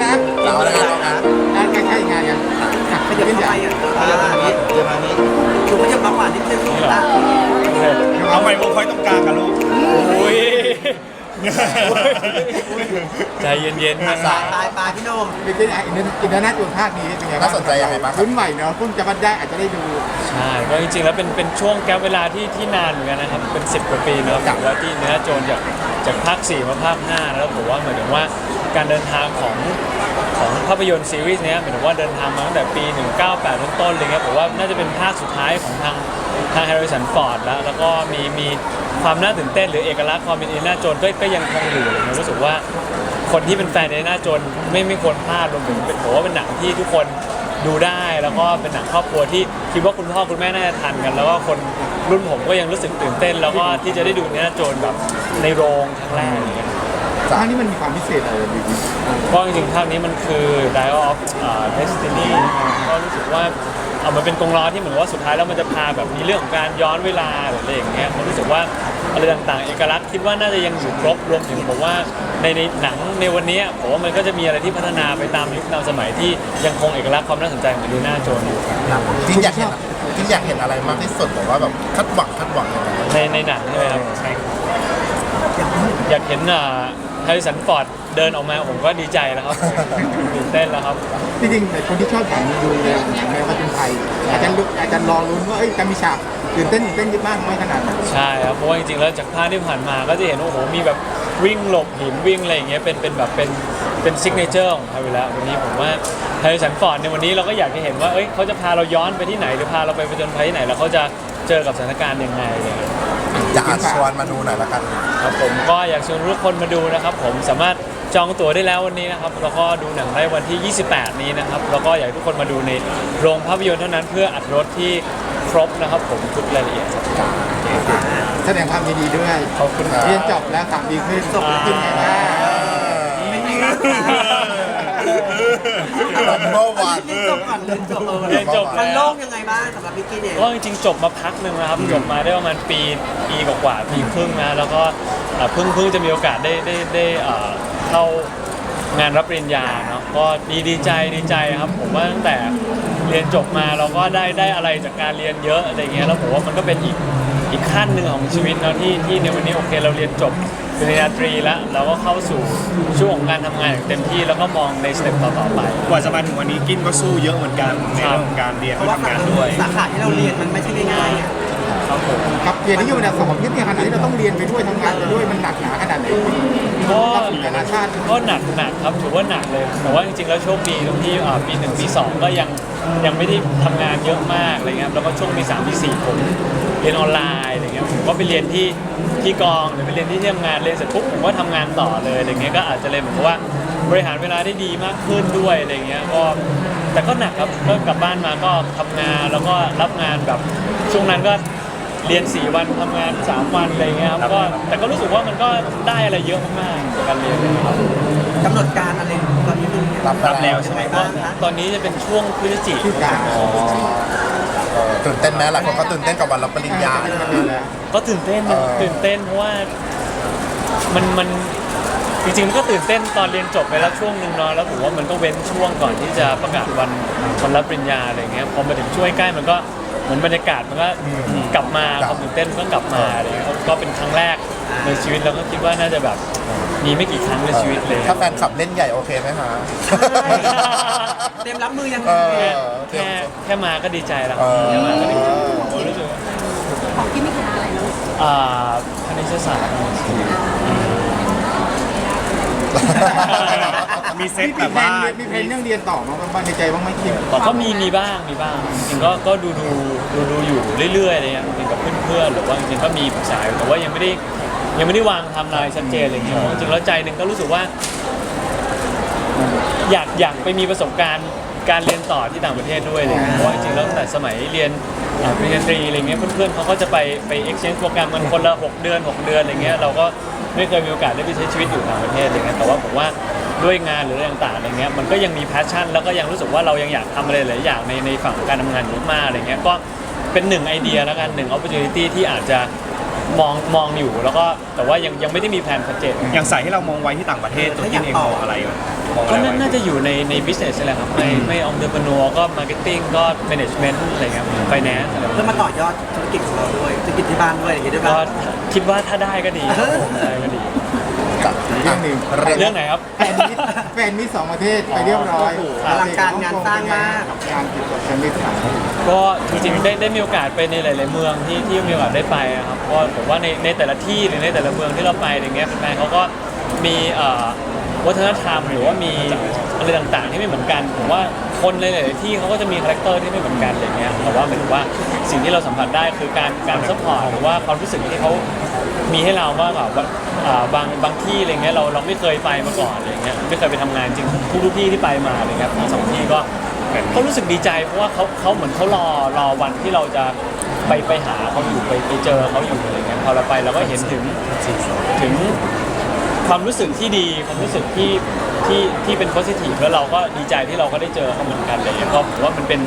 แล้วนะเอาแล้วนะงานใกล้ๆงานกันขยับเข้าไปอะขยับมานี้เดี๋ยวมานี้ถูกขยับมาขวานิดนึงละเอาไมโครไฟตรงกลางกันลูกอุ้ยใจเย็นๆนะสายปลายปลายพี่โนมเป็นที่อินเดียอินเดียนาจูนภาคนี้เป็นไงบ้างน่าสนใจยังไงบ้างครับรุ่นใหม่เนาะเพิ่งจะมาได้อาจจะได้ดูใช่ก็จริงๆแล้วเป็นเป็นช่วงแกปเวลาที่ที่นานเหมือนกันนะครับเป็น 10กว่าปีเนอะถือว่าที่เนื้อโจรจากจากภาค4มาภาค5แล้วผมว่าเหมือนถึงว่า การเดินทางของของภาพยนตร์ซีรีส์เนี้ยหมายถึงว่าเดินทางมาตั้งแต่ปี 198 ต้นต้นๆอะไรเงี้ยผมว่าน่าจะเป็นภาคสุดท้ายของทางทางแฮร์ริสันฟอร์ดแล้ว แล้วก็มีมีความน่าตื่นเต้นหรือเอกลักษณ์ความเป็นอินเนาโจนก็ก็ยังคงอยู่ผมรู้สึกว่าคนที่เป็นแฟนในหน้าโจนไม่ไม่ควรพลาดรวมถึงเป็นผมว่าเป็นหนังที่ทุกคนดูได้แล้วก็เป็นหนังครอบครัวที่คิดว่าคุณพ่อคุณแม่น่าจะทันกัน แล้วก็คนรุ่นผมก็ยังรู้สึกตื่นเต้น แล้วก็ที่จะได้ดูในหน้าโจนแบบในโรงครั้งแรกอย่างเงี้ย ภาคนี้มันมีความพิเศษอะไรอยู่ก็จริงๆภาคนี้มันคือ Dial of อ่า Destiny ก็รู้สึกว่าเอามันเป็นกงล้อที่เหมือนว่าสุดท้ายแล้วมันจะพาแบบมีเรื่องของการย้อนเวลาหรืออะไรอย่างเงี้ยผมรู้สึกว่าอะไรต่างๆ เอกลักษณ์คิดว่าน่าจะยังอยู่ครบรวมถึงผมว่าในในหนังในวันนี้ผมว่ามันก็จะมีอะไรที่พัฒนาไปตามยุคตามสมัยที่ยังคงเอกลักษณ์ความน่าสนใจของดูหน้าโจนอยู่จริงอยากเห็นจริงอยากเห็นอะไรมากที่สุดแบบว่าแบบคาดหวังคาดหวังยังไงในในหนังใช่ไหมครับอยากเห็นอ่า แฮร์ริสันฟอร์ดเดินออกมาผมก็ดีใจแล้วครับตื่นเต้นแล้วครับ จริงๆแต่คนที่ชอบหนังดูเนี่ยหนังแนวผจญภัยอาจจะลุ้นอาจจะรอลุ้นว่าเอ้ยจะมีฉากตื่นเต้นตื่นเต้นเยอะมากน้อยขนาดไหนใช่ครับเพราะว่าจริงๆแล้วจากภาพที่ผ่านมาก็จะเห็นว่าโอ้โหมีแบบวิ่งหลบหินวิ่งอะไรอย่างเงี้ยเป็นเป็นแบบเป็นเป็นซิกเนเจอร์ของเขาอยู่แล้ววันนี้ผมว่าไทยสันฟอร์ดในวันนี้เราก็อยากจะเห็นว่าเอ้ยเขาจะพาเราย้อนไปที่ไหนหรือพาเราไปผจญภัยที่ไหนแล้วเขาจะเจอกับสถานการณ์ยังไงอะไรเงี้ย อยากชวนมาดูหน่อยละกัน ครับผมก็อยากชวนทุกคนมาดูนะครับ ผมสามารถจองตั๋วได้แล้ววันนี้นะครับแล้วก็ดูหนังได้วันที่ 28 นี้นะครับแล้วก็อยากให้ทุกคนมาดูในโรงภาพยนตร์เท่านั้นเพื่ออัดรถที่ครบนะครับ ผมทุกรายละเอียดแสดงความยินดีด้วยขอบคุณครับ เรียนจบแล้วสามปีขึ้นจบขึ้นไงบ้าง ลัมเบอร์วันเรียนจบก่อนเรียนจบเออเรียนจบมันแล้วโล่งยังไงบ้างสำหรับพี่กี้เนี่ยก็จริงๆจบมาพักหนึ่งนะครับจบมาได้ประมาณปีปีกว่าๆปีครึ่งนะแล้วก็เอ่อเพิ่งเพิ่งจะมีโอกาสได้ได้ได้เอ่อเข้างานรับปริญญาเนาะก็ดีดีใจดีใจครับผมว่าตั้งแต่ เรียนจบมาเราก็ได้ได้อะไรจากการเรียนเยอะอะไรเงี้ยแล้วผมว่ามันก็เป็นอีกอีกขั้นหนึ่งของชีวิตเนาะที่ที่ในวันนี้โอเคเราเรียนจบปริญญาตรีแล้วเราก็เข้าสู่ช่วงของการทำงานอย่างเต็มที่แล้วก็มองในสเต็ปต่อๆไป กว่าจะมาถึงวันนี้กินก็สู้เยอะเหมือนกันในเรื่องของการเรียนเพและราะว่าทำงานด้วย สาขาที่เราเรียนมันไม่ใช่ง่ายๆอะครับผมครับเรียนที่อยู่ในสองที่เนี่ยขนาดที่เราต้องเรียนไปด้วยทำงานไปด้วยมันหนักหนาขนาดไหน ก็แต่ละชาติก็หนักหนักครับถือว่าหนักเลยแต่ว่าจริงๆแล้วโชคดีตรงที่อ่าปีหนึ่งปีสองก็ยังยังไม่ได้ทำงานเยอะมากอะไรเงี้ยแล้วก็ช่วงปีสามปีสี่ผมเรียนออนไลน์อะไรเงี้ยผมก็ไปเรียนที่ที่กองหรือไปเรียนที่ที่ทำงานเรียนเสร็จปุ๊บผมก็ทำงานต่อเลยอะไรเงี้ยก็อาจจะเลยเหมือนกับว่าบริหารเวลาได้ดีมากขึ้นด้วยอะไรเงี้ยก็แต่ก็หนักครับก็กลับบ้านมาก็ทำงานแล้วก็รับงานแบบช่วงนั้นก็ เรียน 4 วันทำงาน 3 วันอะไรเงี้ยครับก็แต่ก็รู้สึกว่ามันก็ได้อะไรเยอะมากๆจากการเรียนเลยครับกำหนดการอะไรตอนนี้เป็นรับแล้วใช่ยังไหมไงบ้างคะตอนนี้จะเป็นช่วงพฤศจิที่กลางเออตื่นเต้นไหมหลายคนก็ตื่นเต้นกับวันรับปริญญา ก็ตื่นเต้นนะเออตื่นเต้นเพราะว่ามันมันจริงๆมันก็ตื่นเต้นตอนเรียนจบไปแล้วช่วงหนึ่งเนาะแล้วผมว่ามันก็เว้นช่วงก่อนที่จะประกาศวันวันรับปริญญาอะไรเงี้ยพอมาถึงช่วงใกล้มันก็ เหมือนบรรยากาศมันก็กลับมาความตื่นเต้นมันก็กลับมาอะไรเงี้ยก็เป็นครั้งแรกในชีวิตแล้วก็คิดว่าน่าจะแบบมีไม่กี่ครั้งในชีวิตเลย ถ้าแฟนขับเล่นใหญ่โอเคไหมฮะ เตรียมรับมือยังเอไงอแค่แค่มาก็ดีใจแล้วเออ แค่มาก็ดีใจผมรู้สึกว่าของที่ไม่คณะอะไรนะอ่าคณิตศาสตร์ มีเซตมีแบบแผว่านมีแผนเรื่องเรียนต่อมาบ้างในใจบ้างไหมคิมแต่ก็มีมีบ้างมีบ้างจริงๆก็ก็ดูดูดูดูอยู่เรื่อยๆอะไรเงี้ยจริงๆกับเพื่อนๆหรือว่าจริงๆก็มีปรึกษาอยู่แต่ว่ายังไม่ได้ยังไม่ได้วางไทำลายชัดเจนอะไรเงี้ยเพราะจริงๆแล้วใจหนึ่งก็รู้สึกว่า อยากอยากไปมีประสบการณ์การเรียนต่อที่ต่างประเทศด้วยเลยเพราะว่าจริงๆแล้วตั้งแต่สมัยเรียนอ่าปริญญาตรีอะไรเงี้ยเพื่อนๆเขาก็จะไปไป exchange โปรแกรมกันคนละ 6 เดือน 6 เดือนอะไรเงี้ยเราก็ไม่เคยมีโอกาสได้ไปใช้ชีวิตอยู่ต่างประเทศอะไรเงี้ยแต่ว่าผมว่า ด้วยงานหรืออะไรต่างๆอะไรเงี้ยมันก็ยังมี passion แล้วก็ยังรู้สึกว่าเรายังอยากทำอะไรหลายอย่างในในฝั่งของการทำงานอยู่มากอะไรเงี้ยก็เป็นหนึ่งไอเดียแล้วกันหนึ่ง opportunity ที่อาจจะมองมองอยู่แล้วก็แต่ว่ายังยังไม่ได้มีแผนชัดเจน อย่างสายที่เรามองไว้ที่ต่างประเทศตัวกินเองมองอะไรวะมองก็อะไรน่าไว้ น่าจะอยู่ในใน business นี่แหละครับไม่ไม่ entrepreneur ก็ marketing ก็ management อะไรเงี้ย finance อะไรเพื่อมาต่อยอดธุรกิจของเราด้วยธุรกิจที่บ้านด้วยอย่างเงี้ยด้วยก็ป่ะ คิดว่าถ้าได้ก็ดีครับผมได้ก็ดี เรื่องหนึ่งเรื่องไหนครับ แฟนมิตรแฟนมิตรสองประเทศไปเรียบร้อยอลังการงานสร้างมากงานติดกับแฟนมิตรสามประเทศก็จริงๆได้ได้มีโอกาสไปในหลาย ๆ เมืองที่ที่มีโอกาสได้ไปอะครับเพราะว่าผมว่าในในแต่ละที่หรือในแต่ละเมืองที่เราไปอย่างเงี้ยแฟนๆเขาก็มีเอ่อวัฒนธรรมหรือว่ามีอะไรต่างๆที่ไม่เหมือนกันผมว่าคนในหลายๆที่เขาก็จะมีคาแรคเตอร์ที่ไม่เหมือนกันอะไรเงี้ยแต่ว่าหมายถึงว่าสิ่งที่เราสัมผัสได้คือการการซัพพอร์ตหรือว่าความรู้สึกที่เขา มีให้เราว่าแบบว่าอ่าบางบางที่อะไรเงี้ยเราเราไม่เคยไปมาก่อนอะไรเงี้ยไม่เคยไปทำงานจริงทุกทุกที่ที่ไปมาเลยครเงี้ยทั้งสองที่ก็เขารู้สึกดีใจเพราะว่าเขาเขาเหมือนเขารอรอวันที่เราจะไปไปหาเขาอยู่ไปไปเจอเขาอยู่อะไรเงี้ยพอเราไปเราก็เห็นถึง ถึงความรู้สึกที่ดีความรู้สึกที่ ที่ที่เป็นโพสิทีฟแล้วเราก็ดีใจที่เราก็ได้เจอเขาเหมือนกันอะไรเลยก็ผมว่ามันเป็น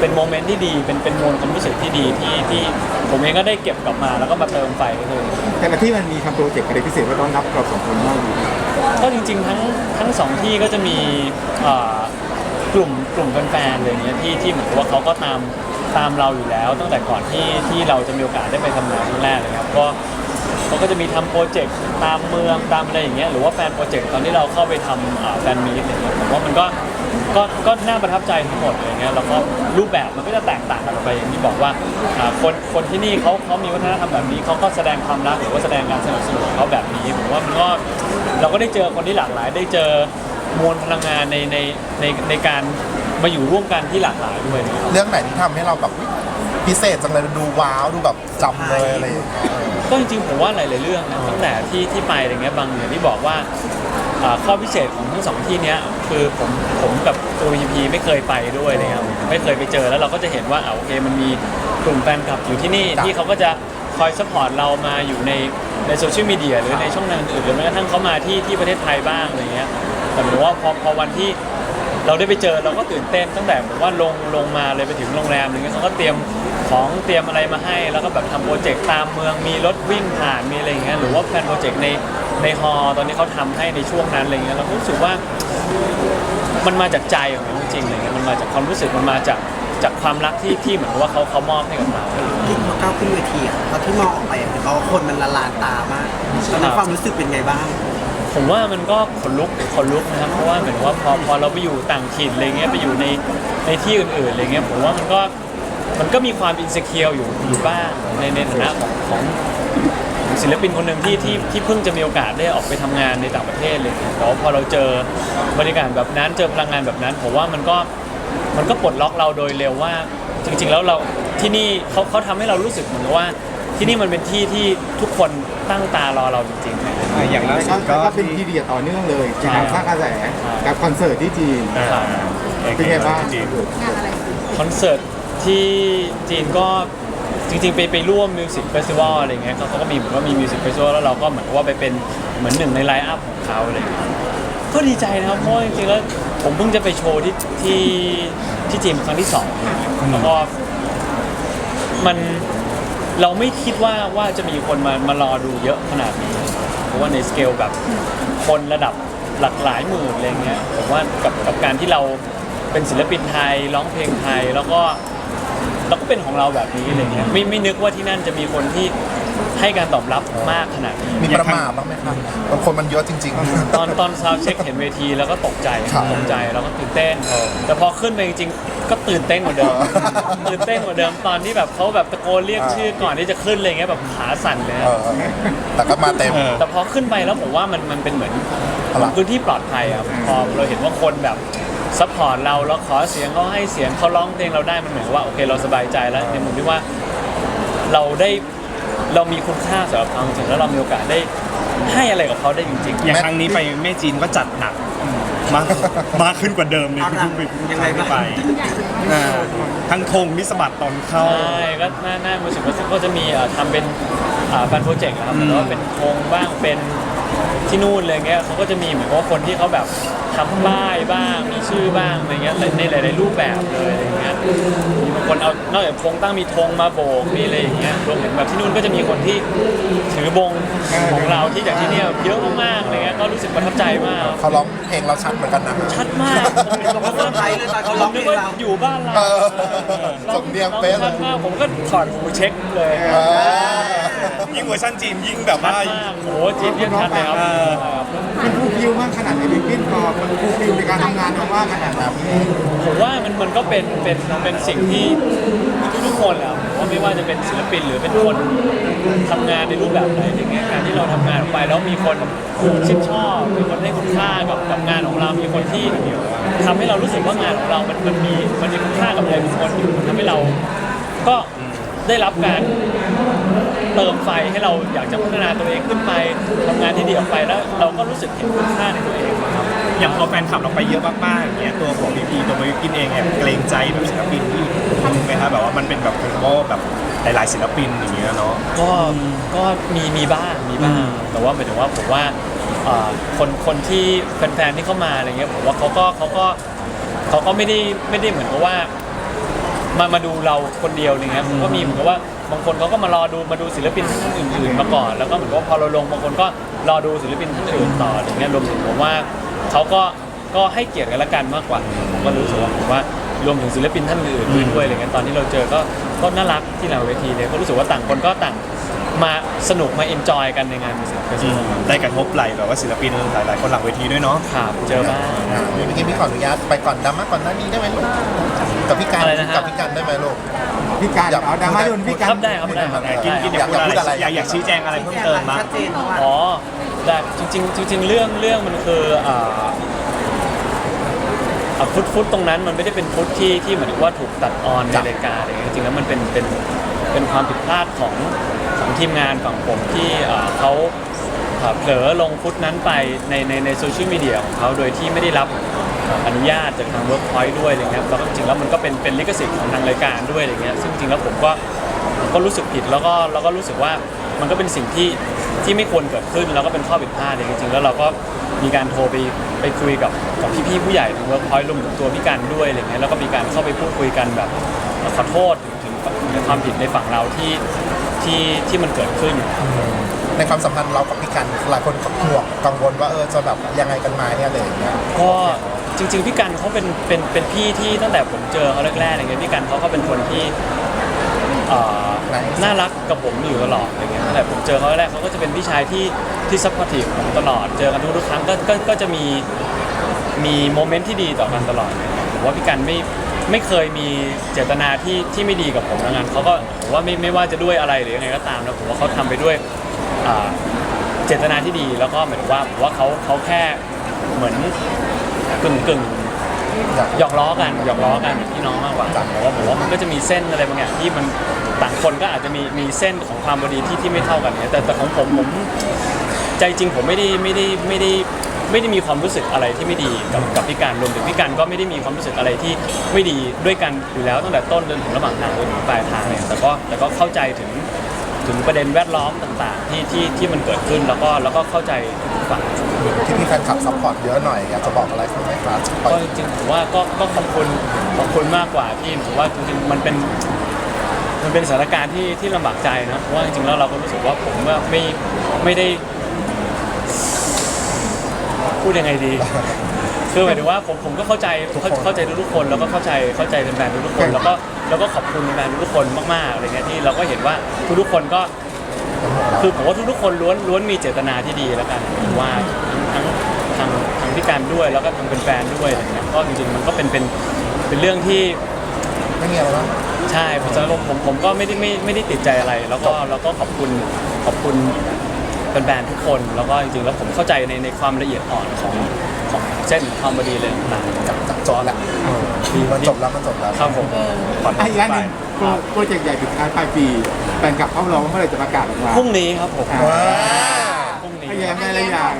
เป็นโมเมนต์ที่ดีเป็นเป็นมวลความรู้สึกที่ดีที่ที่ผมเองก็ได้เก็บกลับมาแล้วก็มาเติมไฟก็คือแต่ละที่มันมีทำโปรเจกต์อะไรพิเศษว่าต้อนรับเราสองคนมากอยู่ก็จริงๆทั้งทั้งสองที่ก็จะมีเอ่อกลุ่มกลุ่มแฟนๆอะไรเงี้ยที่ที่เหมือนกับว่าเขาก็ตามตามเราอยู่แล้ว ตั้งแต่ก่อนที่ที่เราจะมีโอกาสได้ไปทำงานครั้งแรกเลยครับก็ เขาก็จะมีทำโปรเจกต์ตามเมืองตามอะไรอย่างเงี้ยหรือว่าแฟนโปรเจกต์ตอนที่เราเข้าไปทำแฟนมีตอะไรเงี้ยผมว่ามันก็ก็ก็น่าประทับใจทั้งหมดอะไรเงี้ยแล้วก็รูปแบบมันก็จะแตกต่างกันออกไปอย่างที่บอกว่าอ่าคนคนที่นี่เขาเขามีวัฒนธรรมแบบนี้เขาก็แสดงความรักหรือว่าแสดงการสนับสนุนเขาแบบนี้ผมว่ามันก็เราก็ได้เจอคนที่หลากหลาย ได้เจอมวลพลังงานในในในในการมาอยู่ร่วมกันที่หลากหลายด้วยนะครับ เรื่องไหนที่ทำให้เราแบบพิเศษจังเลยดูว้าวดูแบบจำเลยอะไรอย่างเงี้ย ก็จริงๆผมว่าหลายๆเรื่องนะตั้งแต่ที่ที่ไปอะไรเงี้ยบางอย่างที่บอกว่าอ่าข้อพิเศษของทั้งสองที่เนี้ยคือผมผมกับตัว VP ไม่เคยไปด้วยเลยครับไม่เคยไปเจอแล้วเราก็จะเห็นว่าอ่าโอเคมันมีกลุ่มแฟนคลับอยู่ที่นี่ครับที่เขาก็จะคอยสปอร์ตเรามาอยู่ในในโซเชียลมีเดียหรือในช่องทางอื่นหรือแม้กระทั่งเขามาที่ที่ประเทศไทยบ้างอะไรเงี้ยแต่หมายถึงว่าพอพอวันที่ เราได้ไปเจอเราก็ตื่นเต้นตั้งแต่ผมว่าลงลงมาเลยไปถึงโรงแรมอะไรเงี้ยเขาก็เตรียมของเตรียมอะไรมาให้ แล้วก็แบบทำโปรเจกต์ตามเมืองมีรถวิ่งผ่านมีอะไรเงี้ยหรือว่าแพลนโปรเจกต์ในในฮอลตอนนี้เขาทำให้ในช่วงนั้นอะไรเงี้ยเราก็รู้สึกว่า มันมาจากใจของมันจริงๆอะไรเงี้ยมันมาจากความรู้สึกมันมาจากจากความรักที่ที่เหมือนกับว่าเขาเขามอบให้กับเรา ที่เขาก้าวขึ้นเวทีอะตอนที่มองออกไปอะเห็นเขาคนมันละลานตามากตอนนั้นความรู้สึกเป็นไงบ้าง ผมว่ามันก็ขนลุกขนลุกนะครับเพราะว่าเหมือนว่าพอพอเราไปอยู่ต่างถิ่นอะไรเงี้ยไปอยู่ในในที่อื่นๆอะไรเงี้ยผมว่ามันก็มันก็มีความอินสเคียวอยู่อยู่บ้างในในฐานะของของศิลปินคนหนึ่งที่ที่ที่เพิ่งจะมีโอกาสได้ออกไปทำงานในต่างประเทศเลยแต่ว่าพอเราเจอบรรยากาศแบบนั้นเจอพลังงานแบบนั้นผมว่ามันก็มันก็ปลดล็อกเราโดยเร็วว่า จริง ๆ แล้วเราที่นี่เขาเขาทำให้เรารู้สึกเหมือนว่า ที่นี่มันเป็นที่ที่ทุกคน ตั้งตารอเราจริงๆนะ อะอย่างล่าแล้วสุก็ดก็ก็เป็นพีเรียดต่อเนื่องเลยในการสร้างกระแสกับคอนเสิร์ตที่จีน ครับ เป็นไงบ้าง จริงงานอะไรคอนเสิร์ตที่จีนก็จริงๆ ไปไปร่วมมิวสิกเฟสติวัลอะไรเงี้ยเขาเขาก็มีเหมือนว่ามีมิวสิกเฟสติวัลแล้วเราก็เหมือนกับว่าไปเป็นเหมือนหนึ่งในไลฟ์อัพของเขาอะไรเงี้ยก็ดีใจนะครับเพราะว่าจริงๆแล้วผมเพิ่งจะไปโชว์ที่ที่ที่จีนครั้งที่สองแล้วก็มัน เราไม่คิดว่าว่าจะมีคนมามารอดูเยอะขนาดนี้ เพราะว่าในสเกลแบบคนระดับหลักหลายหมื่นอะไรเงี้ยผมว่ากับกับการที่เราเป็นศิลปินไทยร้องเพลงไทยแล้วก็เราก็เป็นของเราแบบนี้อะไรเงี้ยไม่ไม่นึกว่าที่นั่นจะมีคนที่ ให้การตอบรับมากขนาดนี้มีประมาทบ้างไหมครับบางคนมันเยอะจริง ตอนตอนซาวเช็คเห็นเวทีแล้วก็ตกใจครับ ตกใจแล้วก็ตื่นเต้น แต่พอขึ้นไปจริงๆ ก็ตื่นเต้นกว่าเดิม ตื่นเต้นกว่าเดิมตอนที่แบบเขาแบบตะโกนเรียกชื่อก่อนที่จะขึ้นอะไรเงี้ยแบบขาสั่นเลยๆนะเออแต่ก็มาเต็ม แต่พอขึ้นไปแล้วผมว่ามันมันเป็นเหมือนพลัง พื้นที่ปลอดภัยครับพอเราเห็นว่าคนแบบซัพพอร์ตเราเราขอเสียงเขาให้เสียงเขาร้องเพลงเราได้มันเหมือนว่าโอเคเราสบายใจแล้วในมุมที่ว่าเราได้ เรามีคุณค่าสำหรับเขาจริงๆแล้วเรามีโอกาสได้ให้อะไรกับเขาได้จริง อย่างครั้งนี้ไปแม่จีนก็จัดหนักมากมากขึ้นกว่าเดิมเลยเอาที่หนักเพิ่งไปยังไงบ้าง ไปอ่าทั้งธงที่สะบัดตอนๆเข้า ใช่ก็น่าน่ารู้สึกว่าก็จะมีเอ่อทำเป็นแฟนโปรเจกต์ครับอืมหรือว่าเป็นโครงบ้างเป็น ที่นู่นอะไรเงี้ยเขาก็จะมีเหมือนกับว่าคนที่เขาแบบทำป้ายบ้างมีชื่อบ้างอะไรเงี้ยในหลายๆรูปแบบเลยอะไรเงี้ยมีบางคนเอานอกจากธงตั้งมีธงมาโบกมีอะไรอย่างเงี้ยรวมถึงแบบที่นู่นก็จะมีคนที่ถือบงของเราที่จากที่เนี่ยเยอะมากๆอะไรเงี้ยก็รู้สึกสึกประทับใจมาก เขาร้องเพลงเราชัดเหมือนกันนะชัดมากผมผมก็เซอร์ไพรส์เลยตอนเขาร้องเพลงผมนึกเราว่าอยู่บ้านเราเออสำเนียงเป๊ะเลยชัดมากผมก็ถอดหูเช็คเลยเออ ยิ่งเวอร์ชันจีนยิ่งแบบชัดว่ามากโอ้โหจีนยิ่งชัดเลยครับมันฟูลฟิลมากขนาดไหนบิวกินพอมันฟูลฟิลในการทำงานมากขนาดไหนผมว่ามันมันก็เป็นเป็นเป็นสิ่งที่ทุกๆคนแหละครับผมว่าไม่ว่าจะเป็นศิลปินหรือเป็นคนทำงานในรูปแบบไหนอย่างเงี้ยการที่เราทำงานออกไปแล้วมีคนชื่นชอบมีคนให้คุณค่ากับกับงานของเรา มีคนที่ทำให้เรารู้สึกว่างานของเรา มันมันมีมันมีคุณค่ากับใครบางคนอยู่ทำให้เราก็ ได้รับการเติมไฟให้เราอยากจะพัฒนาตัวเองขึ้นไปทำงานที่ดีออกไปแล้ว เราก็รู้สึกเห็นคุณค่าในตัวเองครับอย่างพอแฟนคลับเราไปเยอะมากๆอย่างเงี้ยตัวของพีพีตัวบิวกินเองแอบเกรงใจแบบศิลปินที่ถูกไหมครับแบบว่ามันเป็นแบบคอมโบแบบหลายๆศิลปินอย่างเงี้ยเนาะ ก็ก็มีมีบ้างมีบ้างแต่ว่าหมายถึงว่าผมว่าเอ่อคนคนที่แฟนๆที่เข้ามาอะไรเงี้ยผมว่าเขาก็เขาก็เขาก็ไม่ได้ไม่ได้เหมือนกับว่า มามาดูเราคนเดียวอะไรเงี้ยผมก็มีเหมือนกับว่าบางคนเขาก็มารอดูมาดูศิลปินท่านอื่น ๆ มาก่อน แล้วก็เหมือนกับว่าพอเราลงบางคนก็รอดูศิลปินท่านอื่นต่ออะไรเงี้ยรวมถึงผมว่าเขาก็ก็ให้เกียรติกันละกันมากกว่าผมก็รู้สึกว่าผมว่ารวมถึงศิลปินท่านอื่นๆด้วยอะไรเงี้ยตอนที่เราเจอก็ก็น่ารักที่หลังเวทีเลยก็รู้สึกว่าต่างคนก็ต่าง มาสนุกมาเอนจอยกันในงานมิวสิกเฟสติวัลได้กระทบไหลแบบว่าศิลปินหลายๆคนหลังเวทีด้วยเนาะครับเจอบ้างอ่าเมื่อกี้พี่ขออนุญาตไปก่อนดราม่าก่อนหน้านี้ได้ไหมลูกกับพี่การอะไรนะฮะกับพี่การได้ไหมลูกพี่การเอาดราม่าโดนพี่การครับได้ครับได้ครับเออกินกินอยากพูดอะไรอยากพูดอะไรอยากอยากชี้แจงอะไรเพิ่มเติมมั้ยชัดเจนเพราะว่าอ๋อได้จริงๆจริงๆเรื่องเรื่องมันคืออ่าอ่าฟุตฟุตตรงนั้นมันไม่ได้เป็นฟุตที่ที่เหมือนกับว่าถูกตัดออนในรายการอะไรเงี้ยจริงๆแล้วมันเป็นเป็นเป็นความผิดพลาดของของ ทีมงานฝั่งผมที่อ่าเขาอ่าเผลอลงฟุตนั้นไปในในในโซเชียลมีเดียของเขาโดยที่ไม่ได้รับอนุญาตจากทางเวิร์กพอยต์ด้วยอะไรเงี้ยแล้วก็จริงๆแล้วมันก็เป็นเป็นลิขสิทธิ์ของทางรายการด้วยอะไรเงี้ยซึ่งจริงๆแล้วผมก็ผมก็รู้สึกผิดแล้วก็แล้วก็รู้สึกว่ามันก็เป็นสิ่งที่ที่ไม่ควรเกิดขึ้นแล้วก็เป็นข้อผิดพลาดเองจริงๆแล้วเราก็มีการโทรไปไปคุยกับกับพี่ๆผู้ใหญ่ทางเวิร์กพอยต์รวมถึงตัวพี่กันด้วยอะไรเงี้ยแล้วก็มีการเข้าไปพูดคุยกันแบบขอโทษถึงถึงความผิดในฝั่งเราที่ ที่ที่มันเกิดขึ้น ในความสัมพันธ์เรากับพี่การหลายคนก็ห่วงกังวลว่าเออจะแบบยังไงกันมาเนี่ยอะไรอย่างเงี้ยก็จริง ๆ พี่กันเขาเป็นเป็นเป็นพี่ที่ตั้งแต่ผมเจอเขาแรกๆอะไรเงี้ยพี่กันเขาก็เป็นคนที่เอ่อน่ารักกับผมอยู่ตลอดอะไรเงี้ยตั้งแต่ผมเจอเขาแรกๆเขาก็จะเป็นพี่ชายที่ที่ซัพพอร์ตผมตลอดเจอกันทุกๆครั้งก็ก็ก็จะมีมีโมเมนต์ที่ดีต่อกันตลอดเลยผมว่าพี่กันไม่ ไม่เคยมีเจตนาที่ที่ไม่ดีกับผมนะงานเขาก็ผมว่าไม่ไม่ว่าจะด้วยอะไรหรือยังไงก็ตามนะผมว่าเขาทำไปด้วยอ่าเจตนาที่ดีแล้วก็เหมือนว่าผมว่าเขาเขาแค่เหมือนกึ่งกึ่งอยาก หยอกล้อกันหยอกล้อกันเป็นพี่น้องมากกว่าผมว่าผมว่ามันก็จะมีเส้นอะไรบางอย่างที่มันต่างคนก็อาจจะมีมีเส้นของความพอดีที่ที่ไม่เท่ากันเนี่ยแต่แต่ของผมผมใจจริงผมไม่ได้ไม่ได้ไม่ได้ ไม่ได้มีความรู้สึกอะไรที่ไม่ดีกับกับพี่การรวมถึงพี่การก็ไม่ได้มีความรู้สึกอะไรที่ไม่ดีด้วยกันอยู่แล้วตั้งแต่ต้นจนถึงระหว่างทางจนถึงปลายทางเลยแต่ก็แต่ก็เข้าใจถึงถึงประเด็นแวดล้อมต่างๆ ที่ที่ที่มันเกิดขึ้นแล้วก็แล้วก็เข้าใจทุกฝ่ายที่พี่แฟนคลับซัพพอร์ตเยอะหน่อยอยากจะบอกอะไรเขาไหมครับก็จริงๆผมว่าก็ก็ขอบคุณขอบคุณมากกว่าที่ผมว่าจริงๆมันเป็น มันเป็นสถานการณ์ที่ที่ลำบากใจนะเพราะว่าจริงๆแล้วเราก็รู้สึกว่าผมว่าไม่ไม่ได้ พูดยังไงดี คือหมายถึงว่าผมผมก็เข้าใจเข้าเข้าใจทุกๆคนแล้วก็เข้าใจเข้าใจแฟนๆทุกๆคน แล้วก็แล้วก็ขอบคุณแฟนๆทุกๆคนมากๆอะไรเงี้ยที่เราก็เห็นว่าทุกๆคนก็ คือผมว่าทุกๆคนล้วนล้วนมีเจตนาที่ดีแล้วกันผมว่าทั้งทั้งทางพี่การด้วยแล้วก็ทางเป็นแฟนๆด้วยอะไรเงี้ยก็จริงๆมันก็เป็นเป็นเป็นเรื่องที่ไม่มีอะไรแล้วใช่ผมสำหรับผมผมผมก็ไม่ได้ไม่ไม่ได้ติดใจอะไร แล้วก็แล้วก็ขอบคุณขอบคุณ แฟนๆทุกคน แล้วก็จริงๆแล้วผมเข้าใจในในความละเอียดอ่อนของของเส้นความบดีเลยต่าง จับจับจอแหละมันจบแล้วมันจบแล้ว ๆ ครับผมขออะอีกอันหนึ่งโปรโปรเจกต์ใหญ่ปิดท้ายปลายปีแฟนคลับเขารอว่าเมื่อไหรจะประกาศออกมาพรุ่งนี้ครับผมว้าพรุ่งนี้พยายามได้หลายอย่าง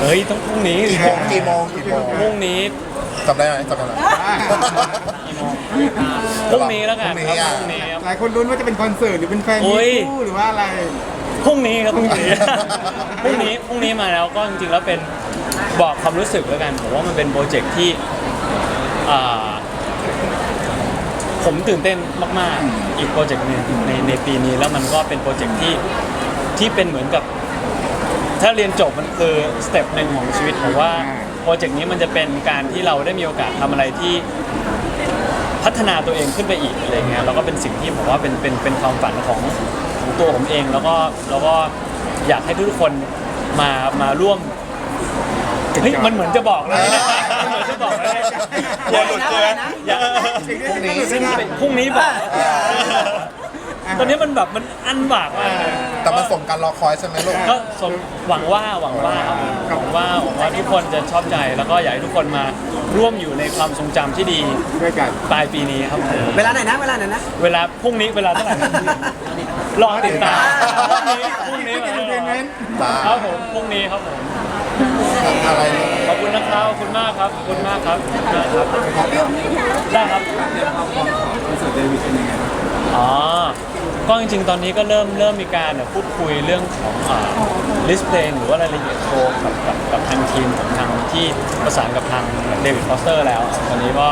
เฮ้ยต้องพรุ่งนี้กี่โมงกี่โมงกี่โมงพรุ่งนี้จำได้ไหมจำได้ไหม พรุ่งนี้แล้วกันพรุ่งนี้ครับอะพรุ่งนี้ครับ หลายคนลุ้นว่าจะเป็นคอนเสิร์ตหรือเป็นแฟนโอ้มียคู่หรือว่าอะไร พรุ่งนี้ครับพรุ่งนี้ พรุ่งนี้พรุ่งนี้มาแล้วก็จริงๆแล้วเป็นบอกความรู้สึกแล้วกันผมว่ามันเป็นโปรเจกต์ที่อ่าผมตื่นเต้นมากๆ อีกโปรเจกต์หนึงในในปีนี้แล้วมันก็เป็นโปรเจกต์ที่ที่เป็นเหมือนกับ ถ้าเรียนจบมันคือสเต็ปหนึ่งของชีวิตผมว่าโปรเจกต์นี้มันจะเป็นการที่เราได้มีโอกาสทำอะไรที่พัฒนาตัวเองขึ้นไปอีกอะไรเงี้ยแล้วก็เป็นสิ่งที่ผมว่าเป็นเป็นเป็นความฝันของของ ตัวผมเองแล้วก็แล้วก็อยากให้ทุกคนมามาร่วมเฮ้ยมันเหมือนจะบอกเลยนะมันเหมือนจะบอกเลยนะอย่าหลุดเลยนะ อย่าสิ่งที่จะพรุ่งนี้บอกตอนนี้มันแบบมันอันบากมากเลยแต่มันสมการรอคอยใช่ไหมลูก ก็สมหวังว่าหวังว่าครับหวังว่าหวังว่าทุกคนจะชอบใจแล้วก็อยากให้ทุกคนมาร่วมอยู่ในความทรงจำที่ดีด้วยกัน ปลายปีนี้ครับผมเวลาไหนนะ เวลาไหนนะ เวลาพรุ่งนี้เวลาเท่าไหร่ นะรอติดตามพรุ่งนี้พรุ่งนี้เวลาเนเน้นจ้าครับผมพรุ่งนี้ครับผมอะไรขอบคุณนะครับขอบคุณมากครับขอบคุณมากครับขอบคุณมากครับได้ครับคอนเสิร์ตเดวิดเป็นยังไงอ๋อก็จริงๆ ตอนนี้ก็เริ่มเริ่มมีการพูดคุยเรื่องของลิสต์เพลงหรือว่ารายละเอียดโชว์กับกับกับทางทีมของทางที่ประสานกับทางเดวิดฟอสเตอร์แล้ว ตอนนี้ก็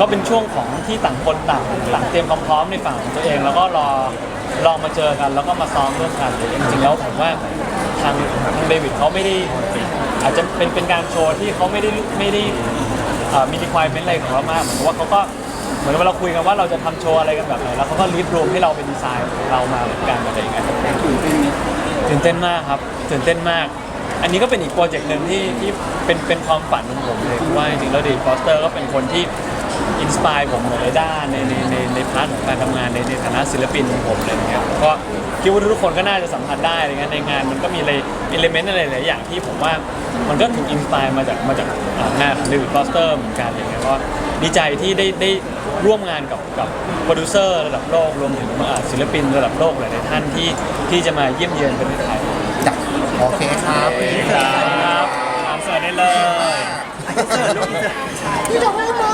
ก็เป็นช่วงของที่ต่างคนต่างต่างเตรียมความพร้อมในฝั่งของตัวเอง แล้วก็รอ ลองมาเจอกันแล้วก็มาซ้อมร่วมกันจริงๆแล้วผมว่าทางทางเดวิดเขาไม่ได้อาจจะเป็นเป็นการโชว์ที่เขาไม่ได้ไม่ได้มีดีควายเป็นอะไรของเรามากเหมือนว่าเขาก็เหมือนกับเราคุยกันว่าเราจะทำโชว์อะไรกันแบบไหนแล้วเขาก็รีบรวมให้เราเป็นดีไซน์ของเรามาเหมือนกันอะไรอย่างเงี้ยตื่นเต้นไหมตื่นเต้นมากครับตื่นเต้นมาก อันนี้ก็เป็นอีกโปรเจกต์หนึ่งที่ที่เป็นเป็นความฝันของผมเลยว่าจริงๆแล้วดีฟอสเตอร์ก็เป็นคนที่ อินสปายผมหลายด้านในในในในพาร์ทของการทำงานในในฐานะศิลปินของผมอะไรอย่างเงี้ยก็คิดว่าทุกคนก็น่าจะสัมผัสได้อะไรเงี้ยในงานมันก็มีอะไรอิเลเมนต์อะไรหลายอย่างที่ผมว่ามันก็ถูกอินสปายมาจากมาจากอ่างานของดีฟอสเตอร์เหมือนกันอะไรเงี้ยก็ดีใจที่ได้ได้ร่วมงานกับกับโปรดิวเซอร์ระดับโลกรวมถึงอ่าศิลปินระดับโลกหลายๆท่านที่ที่จะมาเยี่ยมเยือนประเทศไทยจ้ะโอเคครับครับถามเสิร์ชได้เลยเสิร์ฟลูกเสิร์ฟพี่จะว่าไหม